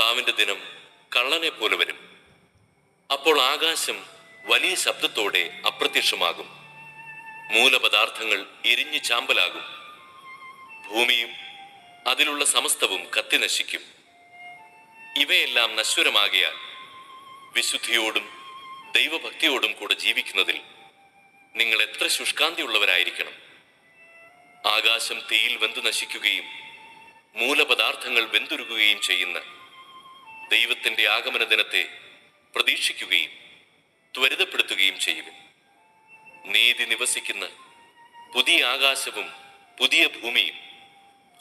കർത്താവിന്റെ ദിനം കള്ളനെ പോലെ വരും. അപ്പോൾ ആകാശം വലിയ ശബ്ദത്തോടെ അപ്രത്യക്ഷമാകും. മൂലപദാർത്ഥങ്ങൾ എരിഞ്ഞു ചാമ്പലാകും. ഭൂമിയും അതിലുള്ള സമസ്തവും കത്തി നശിക്കും. ഇവയെല്ലാം നശ്വരമാകിയാൽ വിശുദ്ധിയോടും ദൈവഭക്തിയോടും കൂടെ ജീവിക്കുന്നതിൽ നിങ്ങൾ എത്ര ശുഷ്കാന്തിയുള്ളവരായിരിക്കണം. ആകാശം തീയിൽ വെന്തു നശിക്കുകയും മൂലപദാർത്ഥങ്ങൾ വെന്തുരുകുകയും ചെയ്യുന്ന ദൈവത്തിന്റെ ആഗമന ദിനത്തെ പ്രതീക്ഷിക്കുകയും ത്വരിതപ്പെടുത്തുകയും ചെയ്യുവിൻ. നീതി നിവസിക്കുന്ന പുതിയ ആകാശവും പുതിയ ഭൂമിയും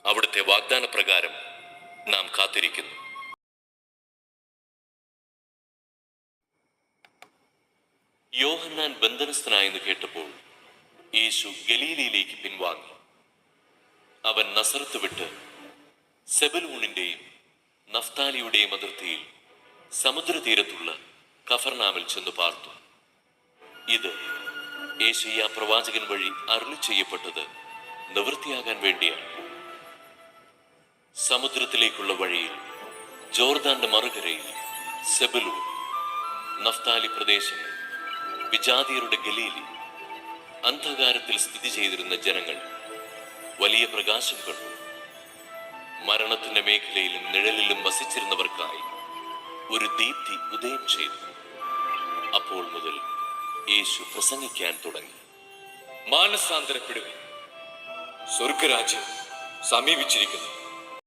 അവിടുത്തെ വാഗ്ദാന പ്രകാരം നാം കാത്തിരിക്കുന്നു. യോഹന്നാൻ ബന്ധനസ്ഥനായെന്ന് കേട്ടപ്പോൾ യേശു ഗലീലയിലേക്ക് പിൻവാങ്ങി. അവൻ നസറത്ത് വിട്ട് സെബലൂണിന്റെയും നഫ്താലിയുടെയും അതിർത്തിയിൽ സമുദ്രതീരത്തുള്ള കഫർനാമിൽ ചെന്ന് പാർത്തു. ഇത് ഏഷ്യ പ്രവാചകൻ വഴി അരുളി ചെയ്യപ്പെട്ടത് നിവൃത്തിയാകാൻ വേണ്ടിയാണ്. സമുദ്രത്തിലേക്കുള്ള വഴിയിൽ ജോർദാന്റെ മറുകരയിൽ സെബലൂർ നഫ്താലി പ്രദേശങ്ങൾ വിജാതിയരുടെ ഗലീലി അന്ധകാരത്തിൽ സ്ഥിതി ചെയ്തിരുന്ന ജനങ്ങൾ വലിയ പ്രകാശം കണ്ടു മരണത്തിന്റെ മേഖലയിലും നിഴലിലും വസിച്ചിരുന്നവർക്കായി ഒരു ദീപ്തി ഉദയം ചെയ്തു. അപ്പോൾ മുതൽ യേശു പ്രസംഗിക്കാൻ തുടങ്ങി. മാനസാന്തരപ്പെടുവിൻ. സ്വർഗരാജ്യം സമീപിച്ചിരിക്കുന്നു.